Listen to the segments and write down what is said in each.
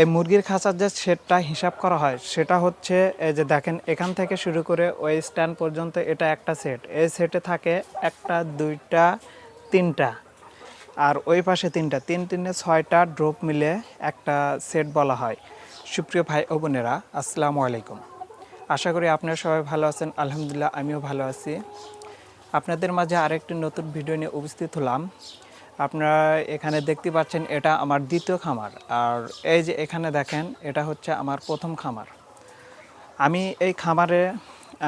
এই মুরগির খাঁচার যে সেটটা হিসাব করা হয়, সেটা হচ্ছে যে দেখেন, এখান থেকে শুরু করে ওই স্ট্যান্ড পর্যন্ত এটা একটা সেট এই সেটে থাকে একটা, দুইটা, তিনটা আর ওই পাশে তিনটা। তিন তিনে ছয়টা ড্রপ মিলে একটা সেট বলা হয়। সুপ্রিয় ভাই ও বোনেরা, আসসালামু আলাইকুম। আশা করি আপনারা সবাই ভালো আছেন। আলহামদুলিল্লাহ, আমিও ভালো আছি। আপনাদের মাঝে আরেকটি নতুন ভিডিও নিয়ে উপস্থিত হলাম। আপনারা এখানে দেখতে পাচ্ছেন এটা আমার দ্বিতীয় খামার। আর এই যে এখানে দেখেন, এটা হচ্ছে আমার প্রথম খামার। আমি এই খামারে,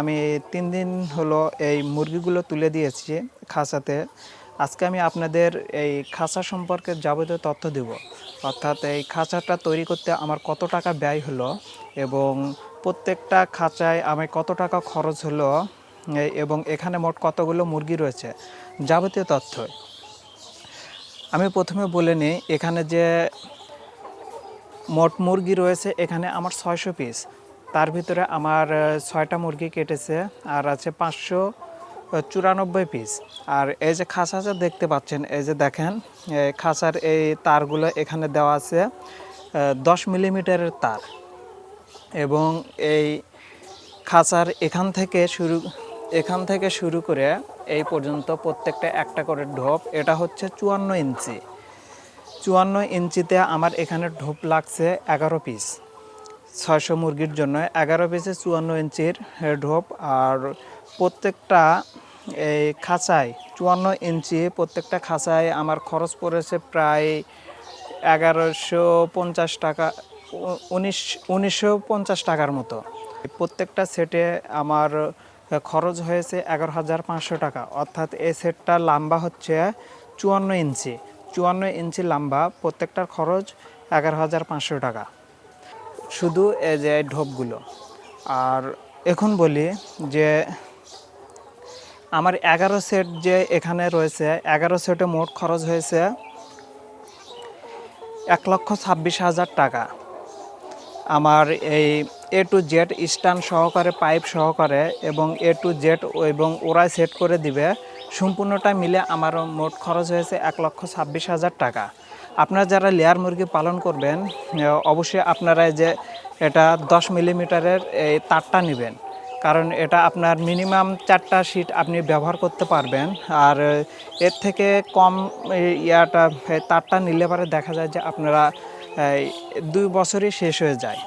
আমি তিন দিন হলো এই মুরগিগুলো তুলে দিয়েছি খাঁচাতে। আজকে আমি আপনাদের এই খাঁচা সম্পর্কে যাবতীয় তথ্য দেব। অর্থাৎ এই খাঁচাটা তৈরি করতে আমার কত টাকা ব্যয় হলো এবং প্রত্যেকটা খাঁচায় আমার কত টাকা খরচ হলো এবং এখানে মোট কতগুলো মুরগি রয়েছে, যাবতীয় তথ্য। আমি প্রথমে বলে নিই, এখানে যে মোট মুরগি রয়েছে, এখানে আমার ছয়শো পিস তার ভিতরে আমার ছয়টা মুরগি কেটেছে, আর আছে পাঁচশো চুরানব্বই পিস আর এই যে খাঁচাটা দেখতে পাচ্ছেন, এই যে দেখেন খাঁচার এই তারগুলো এখানে দেওয়া আছে দশ মিলিমিটারের তার। এবং এই খাঁচার এখান থেকে শুরু এখান থেকে শুরু করে এই পর্যন্ত প্রত্যেকটা একটা করে ঢোপ, এটা হচ্ছে চুয়ান্ন ইঞ্চি। চুয়ান্ন ইঞ্চিতে আমার এখানে ঢোপ লাগছে এগারো পিস ছয়শো মুরগির জন্য এগারো পিসে চুয়ান্ন ইঞ্চির ঢোপ আর প্রত্যেকটা এই খাঁচায়, চুয়ান্ন ইঞ্চি প্রত্যেকটা খাঁচায় আমার খরচ পড়েছে প্রায় এগারোশো পঞ্চাশ টাকা উনিশ, উনিশশো পঞ্চাশ টাকার মতো। প্রত্যেকটা সেটে আমার খরচ হয়েছে এগারো হাজার পাঁচশো টাকা। অর্থাৎ এই সেটটা লম্বা হচ্ছে চুয়ান্ন ইঞ্চি। চুয়ান্ন ইঞ্চি লম্বা, প্রত্যেকটার খরচ এগারো হাজার পাঁচশো টাকা। শুধু এই যে ঢোপগুলো। আর এখন বলি যে আমার এগারো সেট যে এখানে রয়েছে, এগারো সেটে মোট খরচ হয়েছে এক লক্ষ ছাব্বিশ হাজার টাকা। আমার এই এ টু জেড স্ট্যান্ড সহকারে, পাইপ সহকারে এবং এ টু জেড এবং ওরাই সেট করে দিবে। সম্পূর্ণটা মিলে আমার মোট খরচ হয়েছে এক লক্ষ ছাব্বিশ হাজার টাকা। আপনারা যারা লেয়ার মুরগি পালন করবেন অবশ্যই আপনারা যে এটা দশ মিলিমিটারের এই তারটা নেবেন। কারণ এটা আপনার মিনিমাম চারটা শিট আপনি ব্যবহার করতে পারবেন। আর এর থেকে কম ইয়াটা তারটা নিলে পরে দেখা যায় যে আপনারা দুই বছরই শেষ হয়ে যায়।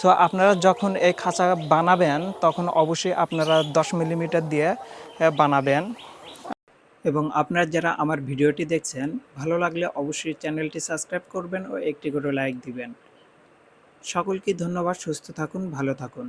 সো আপনারা যখন এই খাঁচা বানাবেন, তখন অবশ্যই আপনারা দশ মিলিমিটার দিয়ে বানাবেন। এবং আপনারা যারা আমার ভিডিওটি দেখছেন, ভালো লাগলে অবশ্যই চ্যানেলটি সাবস্ক্রাইব করবেন ও একটি করে লাইক দিবেন। সকলকে ধন্যবাদ, সুস্থ থাকুন, ভালো থাকুন।